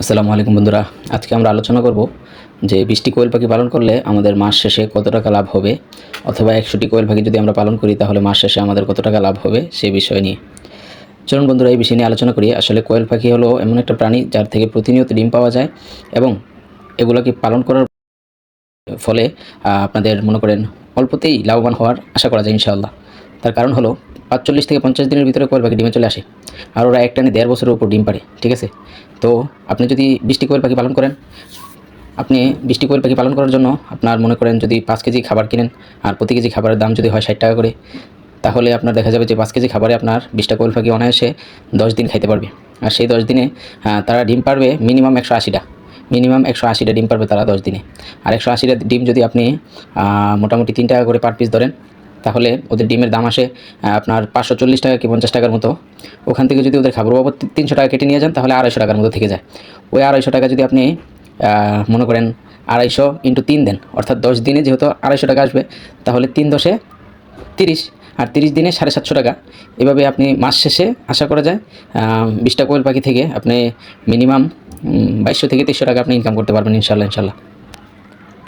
আসসালামু আলাইকুম বন্ধুরা। আজকে আমরা আলোচনা করব যে বিশটি কোয়েল পাখি পালন করলে আমাদের মাস শেষে কত টাকা লাভ হবে অথবা একশোটি কোয়েল পাখি যদি আমরা পালন করি তাহলে মাস শেষে আমাদের কত টাকা লাভ হবে সেই বিষয় নিয়ে। চলুন বন্ধুরা, এই বিষয় নিয়ে আলোচনা করি। আসলে কোয়েল পাখি হলো এমন একটা প্রাণী যার থেকে প্রতিনিয়ত ডিম পাওয়া যায় এবং এগুলোকে পালন করার ফলে আপনাদের মনে করেন অল্পতেই লাভবান হওয়ার আশা করা যায় ইনশাআল্লাহ। তার কারণ হলো পাঁচচল্লিশ থেকে পঞ্চাশ দিনের ভিতরে কোয়েল পাখি ডিমে চলে আসে। আর ওরা এক টানে দেড় বছরের উপর ডিম পারে ঠিক আছে? তো আপনি যদি বৃষ্টি কোয়েল পাখি পালন করেন, আপনি বৃষ্টি কোয়েল পাখি পালন করার জন্য আপনার মনে করেন যদি পাঁচ কেজি খাবার কিনেন, আর প্রতি কেজি খাবারের দাম যদি হয় ষাট টাকা করে, তাহলে আপনার দেখা যাবে যে পাঁচ কেজি খাবারে আপনার বিশটা কোয়েল পাখি অনায়াসে দশ দিন খাইতে পারবে। আর সেই দশ দিনে তারা ডিম পারবে মিনিমাম একশো আশিটা মিনিমাম একশো আশিটা ডিম পারবে তারা দশ দিনে। আর একশো আশিটা ডিম যদি আপনি মোটামুটি তিন টাকা করে পার পিস ধরেন তাহলে ওদের ডিমের দাম আসে আপনার পাঁচশো চল্লিশ টাকা কি পঞ্চাশ টাকার মতো। ওখান থেকে যদি ওদের খাবার বাবদ তিনশো টাকা কেটে নিয়ে যান, তাহলে আড়াইশো টাকার মতো থেকে যায়। ওই আড়াইশো টাকা যদি আপনি মনে করেন আড়াইশো ইন্টু তিন দেন, অর্থাৎ দশ দিনে যেহেতু আড়াইশো টাকা আসবে, তাহলে তিন দশে তিরিশ, আর তিরিশ দিনে সাড়ে সাতশো টাকা। এভাবে আপনি মাস শেষে আশা করা যায় বিশটা কোয়েল পাখি থেকে আপনি মিনিমাম বাইশশো থেকে তেইশশো টাকা আপনি ইনকাম করতে পারবেন ইনশাল্লাহ ইনশাল্লাহ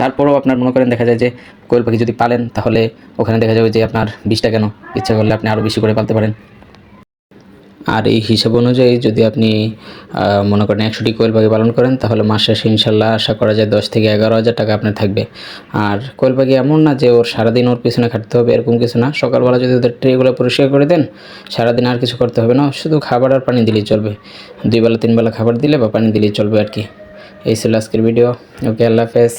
তারপরেও আপনার মনে করেন দেখা যায় যে কোয়েল পাখি যদি পালেন, তাহলে ওখানে দেখা যাবে যে আপনার বিষটা কেন? ইচ্ছা করলে আপনি আরও বেশি করে পালতে পারেন। আর এই হিসাব অনুযায়ী যদি আপনি মনে করেন একশোটি কোয়েল পাখি পালন করেন, তাহলে মাস শেষে ইনশাল্লাহ আশা করা যায় দশ থেকে এগারো হাজার টাকা আপনার থাকবে। আর কোয়েল পাখি এমন না যে ওর সারাদিন ওর পিছনে খাটতে হবে, এরকম কিছু না। সকালবেলা যদি ওদের ট্রেগুলো পরিষ্কার করে দেন, সারাদিন আর কিছু করতে হবে না। শুধু খাবার আর পানি দিলেই চলবে। দুই বেলা, তিন বেলা খাবার দিলে বা পানি দিলেই চলবে আর কি। এই ছিল আজকের ভিডিও। ওকে, আল্লাহ হাফেজ।